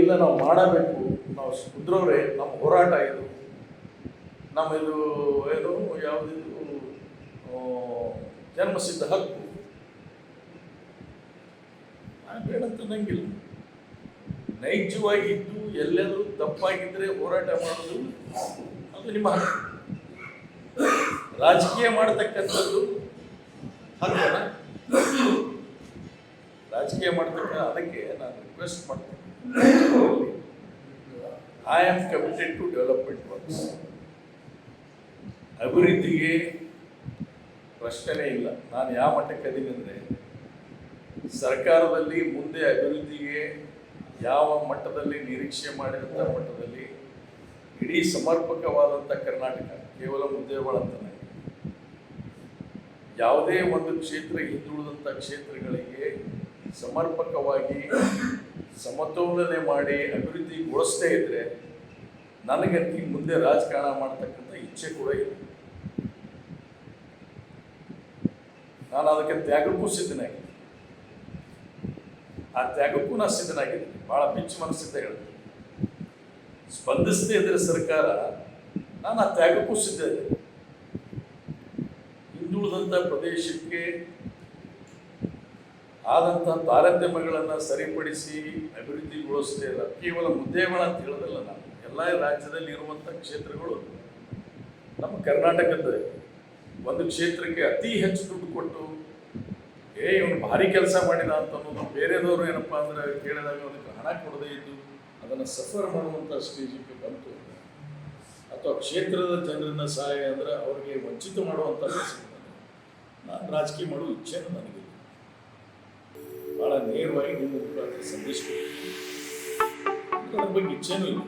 ಇಲ್ಲ, ನಾವು ಮಾಡಬೇಕು. ನಾವು ಕುದ್ರವ್ರೆ ನಮ್ಮ ಹೋರಾಟ ಇದು. ನಮ್ಮ ಇದು ಏನು ಯಾವುದಿದು ಜನ್ಮಸಿದ್ಧ ಹಕ್ಕು. ಬೇಡಂತ ನಂಗಿಲ್ಲ ನೈಜವಾಗಿದ್ದು ಎಲ್ಲೆಲ್ಲೂ ತಪ್ಪಾಗಿದ್ದರೆ ಹೋರಾಟ ಮಾಡೋದು ಅದು ನಿಮ್ಮ ಹಕ್ಕು. ರಾಜಕೀಯ ಮಾಡತಕ್ಕಂಥದ್ದು ಹಕ್ಕನ. ರಾಜಕೀಯ ಮಾಡ್ತಕ್ಕ ಅದಕ್ಕೆ ನಾನು ರಿಕ್ವೆಸ್ಟ್ ಮಾಡ್ತೀನಿ. I am committed to development works ಅಭಿವೃದ್ಧಿಗೆ ಪ್ರಶ್ನೆನೇ ಇಲ್ಲ. ನಾನು ಯಾವ ಮಟ್ಟಕ್ಕೆ ಅದೀನಿ ಅಂದರೆ, ಸರ್ಕಾರದಲ್ಲಿ ಮುಂದೆ ಅಭಿವೃದ್ಧಿಗೆ ಯಾವ ಮಟ್ಟದಲ್ಲಿ ನಿರೀಕ್ಷೆ ಮಾಡಿದಂಥ ಮಟ್ಟದಲ್ಲಿ ಇಡೀ ಸಮರ್ಪಕವಾದಂಥ ಕರ್ನಾಟಕ ಕೇವಲ ಮುದ್ದೇಗಳಂತನೇ ಯಾವುದೇ ಒಂದು ಕ್ಷೇತ್ರ ಹಿಂದುಳಿದಂಥ ಕ್ಷೇತ್ರಗಳಿಗೆ ಸಮರ್ಪಕವಾಗಿ ಸಮತೋಲನೆ ಮಾಡಿ ಅಭಿವೃದ್ಧಿಗೊಳಿಸದೇ ಇದ್ದರೆ ನನಗೆ ಈ ಮುಂದೆ ರಾಜಕಾರಣ ಮಾಡ್ತಕ್ಕಂಥ ಇಚ್ಛೆ ಕೂಡ ಇಲ್ಲ. ನಾನು ಅದಕ್ಕೆ ತ್ಯಾಗಕ್ಕೂ ಸಿದ್ಧನಾಗಿದ್ದೆ. ಆ ತ್ಯಾಗಕ್ಕೂ ನಾನು ಸಿದ್ಧನಾಗಿದ್ದೀನಿ ಭಾಳ ಬಿಚ್ಚು ಮನಸ್ಸಿಂದ ಹೇಳ್ತೀನಿ ಸ್ಪಂದಿಸದೇ ಇದ್ದರೆ ಸರ್ಕಾರ, ನಾನು ಆ ತ್ಯಾಗಕ್ಕೂ ಸಿದ್ಧ ಇದೆ ಹಿಂದುಳಿದಂಥ ಪ್ರದೇಶಕ್ಕೆ ಆದಂಥ ತಾರತಮ್ಯಗಳನ್ನು ಸರಿಪಡಿಸಿ ಅಭಿವೃದ್ಧಿಗೊಳಿಸದೇ ಇಲ್ಲ. ಕೇವಲ ಮುದ್ದೆಗಳ ಅಂತ ಹೇಳೋದಲ್ಲ ನಾನು. ಎಲ್ಲ ರಾಜ್ಯದಲ್ಲಿ ಇರುವಂಥ ಕ್ಷೇತ್ರಗಳು ನಮ್ಮ ಕರ್ನಾಟಕದ ಒಂದು ಕ್ಷೇತ್ರಕ್ಕೆ ಅತಿ ಹೆಚ್ಚು ದುಡ್ಡು ಕೊಟ್ಟು, ಏ, ಇವನು ಭಾರಿ ಕೆಲಸ ಮಾಡಿದ ಅಂತ ಅನ್ನೋದು ಬೇರೆದವರು ಏನಪ್ಪ ಅಂದ್ರೆ ಕೇಳಿದಾಗ ಅವನಿಗೆ ಹಣ ಕೊಡದೇ ಇದ್ದು ಅದನ್ನು ಸಫರ್ ಮಾಡುವಂಥ ಸ್ಟೇಜಿಗೆ ಬಂತು. ಅಥವಾ ಕ್ಷೇತ್ರದ ಜನರನ್ನ ಸಹಾಯ ಅಂದ್ರೆ ಅವರಿಗೆ ವಂಚಿತ ಮಾಡುವಂಥ ನಾನು ರಾಜಕೀಯ ಮಾಡುವ ಇಚ್ಛೆನೂ ನನಗೆ ಭಾಳ ನೇರವಾಗಿ ನಿಮ್ಮ ಮುಖಾಂತರ ಸಂದೇಶ ಕೊಡ್ತೀನಿ. ಅದ್ರ ಬಗ್ಗೆ ಇಚ್ಛೆನೂ ಇಲ್ಲ